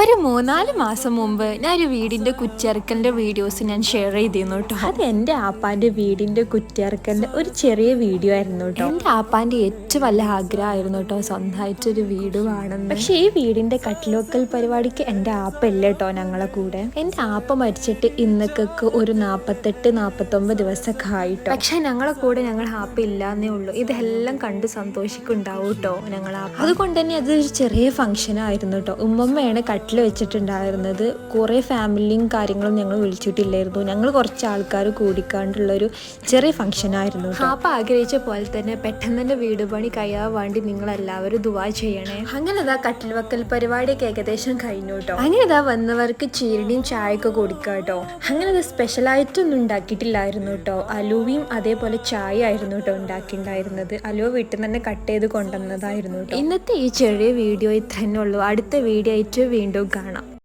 ഒരു മൂന്നാൽ മാസം മുമ്പ് ഞാൻ ഒരു വീടിന്റെ കുറ്റിയറക്കലിന്റെ വീഡിയോസ് ഞാൻ ഷെയർ ചെയ്തിരുന്നു കേട്ടോ. അത് എന്റെ ആപ്പാന്റെ വീടിന്റെ കുറ്റിയറക്കലിന്റെ ഒരു ചെറിയ വീഡിയോ ആയിരുന്നു കേട്ടോ. എന്റെ ആപ്പാന്റെ ഏറ്റവും വലിയ ആഗ്രഹമായിരുന്നു കേട്ടോ സ്വന്തമായിട്ടൊരു വീട് വേണം പക്ഷേ ഈ വീടിന്റെ കട്ടിലോക്കൽ പരിപാടിക്ക് എന്റെ ആപ്പ് ഇല്ല കേട്ടോ ഞങ്ങളെ കൂടെ. എന്റെ ആപ്പ് മരിച്ചിട്ട് ഇന്നക്കൊക്കെ ഒരു നാപ്പത്തെട്ട് നാപ്പത്തൊമ്പത് ദിവസമൊക്കെ ആയിട്ടോ. പക്ഷേ ഞങ്ങളെ കൂടെ ഞങ്ങൾ ആപ്പ ഇല്ലാന്നേ ഉള്ളൂ. ഇതെല്ലാം കണ്ട് സന്തോഷിക്കുണ്ടാവും കേട്ടോ ഞങ്ങൾ അതുകൊണ്ട് തന്നെ അതൊരു ചെറിയ ഫംഗ്ഷൻ ആയിരുന്നു കേട്ടോ. ഉമ്മമ്മയാണ് കട്ടിൽ വെച്ചിട്ടുണ്ടായിരുന്നത് കുറേ ഫാമിലിയും കാര്യങ്ങളും ഞങ്ങൾ വിളിച്ചിട്ടില്ലായിരുന്നു. ഞങ്ങൾ കുറച്ച് ആൾക്കാർ കൂടിക്കാണ്ടുള്ള ഒരു ചെറിയ ഫംഗ്ഷൻ ആയിരുന്നു അപ്പം ആഗ്രഹിച്ച പോലെ തന്നെ പെട്ടെന്ന് തന്നെ വീട് പണി കഴിയാൻ വേണ്ടി നിങ്ങളെല്ലാവരും ദുവാ ചെയ്യണേ. അങ്ങനെ ഇതാ കട്ടിൽ വെക്കൽ പരിപാടിയൊക്കെ ഏകദേശം കഴിഞ്ഞു കേട്ടോ അങ്ങനെ ഇതാ വന്നവർക്ക് ചീരടിയും ചായയൊക്കെ കൊടുക്കുക കേട്ടോ അങ്ങനെ സ്പെഷ്യൽ സ്പെഷ്യലായിട്ടൊന്നും ഉണ്ടാക്കിയിട്ടില്ലായിരുന്നു കേട്ടോ അലുവയും അതേപോലെ ചായ ആയിരുന്നു കേട്ടോ ഉണ്ടാക്കിയിട്ടുണ്ടായിരുന്നത് അലുവ വീട്ടിൽ നിന്ന് തന്നെ കട്ട് ചെയ്ത് കൊണ്ടുവന്നതായിരുന്നു കേട്ടോ ഇന്നത്തെ ഈ ചെറിയ വീഡിയോ ഇത്ര തന്നെ ഉള്ളൂ. അടുത്ത വീഡിയോ ആയിട്ട് വീണ്ടും കാണാം.